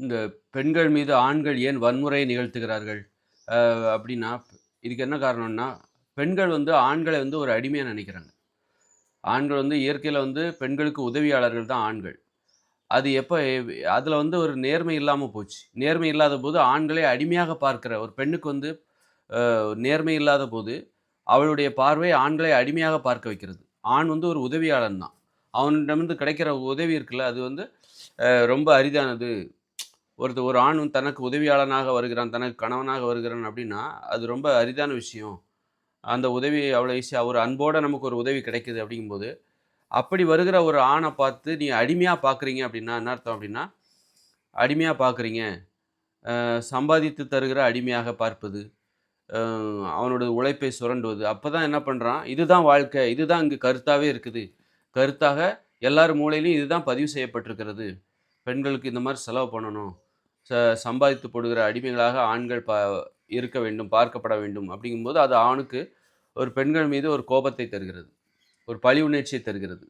இந்த பெண்கள் மீது ஆண்கள் ஏன் வன்முறையை நிகழ்த்துகிறார்கள்? அப்படின்னா இதுக்கு என்ன காரணம்னா பெண்கள் வந்து ஆண்களை வந்து ஒரு அடிமையாக நினைக்கிறாங்க. ஆண்கள் வந்து இயற்கையில் வந்து பெண்களுக்கு உதவியாளர்கள் தான் ஆண்கள். அது எப்போ அதில் வந்து ஒரு நேர்மை இல்லாமல் போச்சு. நேர்மை இல்லாத போது ஆண்களை அடிமையாக பார்க்கிற ஒரு பெண்ணுக்கு வந்து நேர்மை இல்லாத போது அவளுடைய பார்வை ஆண்களை அடிமையாக பார்க்க வைக்கிறது. ஆண் வந்து ஒரு உதவியாளன் தான். அவனிடமிருந்து கிடைக்கிற உதவி இருக்குல்ல அது வந்து ரொம்ப அரிதானது. ஒருத்தர் ஒரு ஆணும் தனக்கு உதவியாளனாக வருகிறான் தனக்கு கணவனாக வருகிறான் அப்படின்னா அது ரொம்ப அரிதான விஷயம். அந்த உதவி அவ்வளோ ஈஸியாக ஒரு அன்போட நமக்கு ஒரு உதவி கிடைக்குது அப்படிங்கும்போது அப்படி வருகிற ஒரு ஆணை பார்த்து நீ அடிமையாக பார்க்குறீங்க அப்படின்னா என்ன அர்த்தம் அப்படின்னா அடிமையாக பார்க்குறீங்க சம்பாதித்து தருகிற அடிமையாக பார்ப்பது அவனோட உழைப்பை சுரண்டுவது. அப்போ தான் என்ன பண்ணுறான் இதுதான் வாழ்க்கை இதுதான் இங்கே கருத்தாகவே இருக்குது. கருத்தாக எல்லார் மூலையிலையும் இதுதான் பதிவு செய்யப்பட்டிருக்கிறது. பெண்களுக்கு இந்த மாதிரி செலவு பண்ணணும். ச சம்பாதித்து போடுகிற அடிமைகளாக ஆண்கள் ப இருக்க வேண்டும் பார்க்கப்பட வேண்டும். அப்படிங்கும்போது அது ஆணுக்கு ஒரு பெண்கள் மீது ஒரு கோபத்தை தருகிறது. ஒரு பழி உணர்ச்சியை தருகிறது.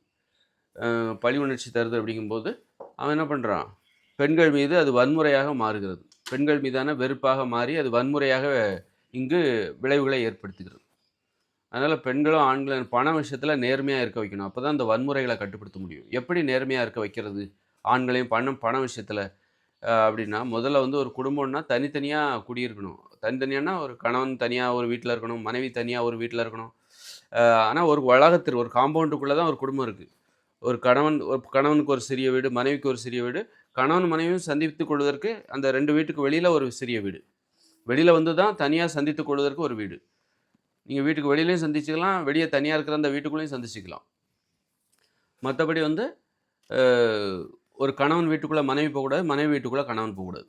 பழி உணர்ச்சி தருது அப்படிங்கும்போது அவன் என்ன பண்ணுறான் பெண்கள் மீது அது வன்முறையாக மாறுகிறது. பெண்கள் மீதான வெறுப்பாக மாறி அது வன்முறையாக இங்கு விளைவுகளை ஏற்படுத்துகிறது. அதனால் பெண்களும் ஆண்களும் பண விஷயத்தில் நேர்மையாக இருக்க வைக்கணும். அப்போ தான் அந்த வன்முறைகளை கட்டுப்படுத்த முடியும். எப்படி நேர்மையாக இருக்க வைக்கிறது? ஆண்களையும் பணம் பண விஷயத்தில் அப்படின்னா முதல்ல வந்து ஒரு குடும்பம்னா தனித்தனியாக குடியிருக்கணும். தனித்தனியானா ஒரு கணவன் தனியாக ஒரு வீட்டில் இருக்கணும் மனைவி தனியாக ஒரு வீட்டில் இருக்கணும். ஆனால் ஒரு வளாகத்தில் ஒரு காம்பவுண்டுக்குள்ளே தான் ஒரு குடும்பம் இருக்குது ஒரு கணவன் ஒரு கணவனுக்கு ஒரு சிறிய வீடு மனைவிக்கு ஒரு சிறிய வீடு கணவன் மனைவியும் சந்தித்து கொள்வதற்கு அந்த ரெண்டு வீட்டுக்கு வெளியில் ஒரு சிறிய வீடு. வெளியில் வந்து தான் தனியாக சந்தித்துக் கொள்வதற்கு ஒரு வீடு. நீங்கள் வீட்டுக்கு வெளியிலையும் சந்திச்சுக்கலாம் வெளியே தனியாக இருக்கிற அந்த வீட்டுக்குள்ளேயும் சந்திச்சுக்கலாம். மற்றபடி வந்து ஒரு கணவன் வீட்டுக்குள்ளே மனைவி போகக்கூடாது மனைவி வீட்டுக்குள்ளே கணவன் போகக்கூடாது.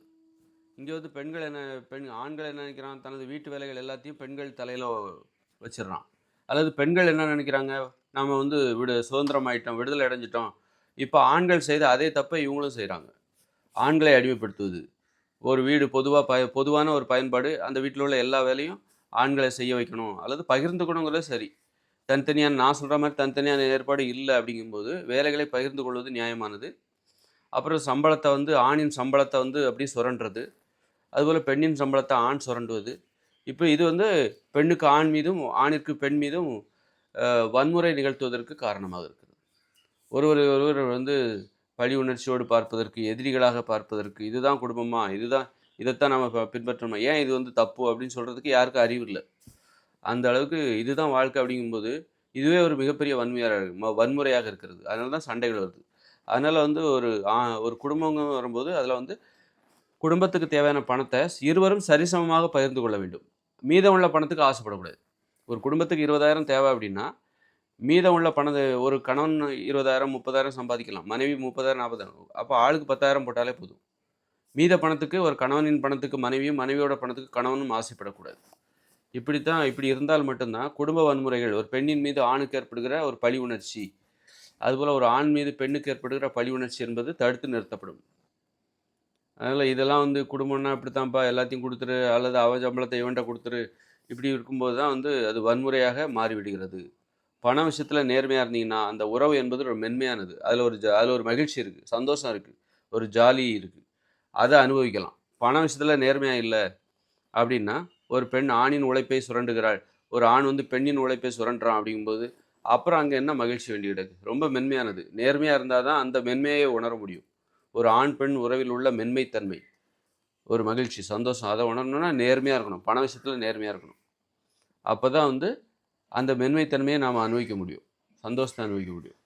இங்கே வந்து பெண்கள் என்ன பெண் ஆண்கள் என்ன நினைக்கிறான் தனது வீட்டு வேலைகள் எல்லாத்தையும் பெண்கள் தலையில் வச்சிடுறான். அல்லது பெண்கள் என்ன நினைக்கிறாங்க? நாம் வந்து விடு சுதந்திரம் ஆகிட்டோம் விடுதலை அடைஞ்சிட்டோம். இப்போ ஆண்கள் செய்த அதே தப்பை இவங்களும் செய்கிறாங்க ஆண்களை அடிமைப்படுத்துவது. ஒரு வீடு பொதுவாக ப பொதுவான ஒரு பயன்பாடு அந்த வீட்டில் உள்ள எல்லா வேலையும் ஆண்களை செய்ய வைக்கணும். அல்லது பகிர்ந்துக்கணுங்கிறது சரி. தனித்தனியான நான் சொல்கிற மாதிரி தனித்தனியான ஏற்பாடு இல்லை அப்படிங்கும்போது வேலைகளை பகிர்ந்து கொள்வது நியாயமானது. அப்புறம் சம்பளத்தை வந்து ஆணின் சம்பளத்தை வந்து அப்படியே சுரண்டுறது. அதுபோல் பெண்ணின் சம்பளத்தை ஆண் சுரண்டுவது. இப்போ இது வந்து பெண்ணுக்கு ஆண் மீதும் ஆணிற்கு பெண் மீதும் வன்முறை நிகழ்த்துவதற்கு காரணமாக இருக்குது. ஒருவர் ஒருவர் வந்து பழி உணர்ச்சியோடு பார்ப்பதற்கு எதிரிகளாக பார்ப்பதற்கு இதுதான் குடும்பமா இதுதான் இதைத்தான் நம்ம பின்பற்றணும் பின்பற்றணுமா ஏன் இது வந்து தப்பு அப்படின்னு சொல்கிறதுக்கு யாருக்கும் அறிவு இல்லை. அந்த அளவுக்கு இதுதான் வாழ்க்கை அப்படிங்கும்போது இதுவே ஒரு மிகப்பெரிய வன்மையாக வன்முறையாக இருக்கிறது. அதனால தான் சண்டைகள் வருது. அதனால் வந்து ஒரு ஒரு குடும்பங்க வரும்போது அதில் வந்து குடும்பத்துக்கு தேவையான பணத்தை இருவரும் சரிசமமாக பகிர்ந்து கொள்ள வேண்டும். மீதம் உள்ள பணத்துக்கு ஆசைப்படக்கூடாது. ஒரு குடும்பத்துக்கு இருபதாயிரம் தேவை அப்படின்னா மீதம் உள்ள பணத்தை ஒரு கணவன் இருபதாயிரம் முப்பதாயிரம் சம்பாதிக்கலாம். மனைவி முப்பதாயிரம் நாற்பதாயிரம். அப்போ ஆளுக்கு பத்தாயிரம் போட்டாலே போதும். மீத பணத்துக்கு ஒரு கணவனின் பணத்துக்கு மனைவியும் மனைவியோட பணத்துக்கு கணவனும் ஆசைப்படக்கூடாது. இப்படி தான் இப்படி இருந்தால் மட்டும்தான் குடும்ப வன்முறைகள் ஒரு பெண்ணின் மீது ஆணுக்கு ஏற்படுகிற ஒரு பழி உணர்ச்சி அதுபோல் ஒரு ஆண் மீது பெண்ணுக்கு ஏற்படுகிற பழி உணர்ச்சி என்பது தடுத்து நிறுத்தப்படும். அதனால் இதெல்லாம் வந்து குடும்பம்னா இப்படித்தான்ப்பா எல்லாத்தையும் கொடுத்துரு அல்லது அவ சம்பளத்தை இவன்கிட்ட கொடுத்துரு இப்படி இருக்கும்போது தான் வந்து அது வன்முறையாக மாறிவிடுகிறது. பண விஷயத்தில் நேர்மையாக இருந்தீங்கன்னா அந்த உறவு என்பது ஒரு மென்மையானது. அதில் ஒரு ஜ அதில் ஒரு மகிழ்ச்சி இருக்குது சந்தோஷம் இருக்குது ஒரு ஜாலி இருக்குது அதை அனுபவிக்கலாம். பண விஷயத்தில் நேர்மையாக இல்லை அப்படின்னா ஒரு பெண் ஆணின் உழைப்பை சுரண்டுகிறாள். ஒரு ஆண் வந்து பெண்ணின் உழைப்பை சுரண்டுறான் அப்படிங்கும்போது அப்புறம் அங்கே என்ன மகிழ்ச்சி வேண்டி கிடக்கு? ரொம்ப மென்மையானது. நேர்மையாக இருந்தால் தான் அந்த மென்மையை உணர முடியும். ஒரு ஆண் பெண் உறவில் உள்ள மென்மைத்தன்மை. ஒரு மகிழ்ச்சி சந்தோஷம். அதை உணரணும்னா நேர்மையாக இருக்கணும். பண விஷயத்தில் நேர்மையாக இருக்கணும். அப்போ தான் வந்து அந்த மென்மைத்தன்மையை நாம் அனுபவிக்க முடியும். சந்தோஷத்தை அனுபவிக்க முடியும்.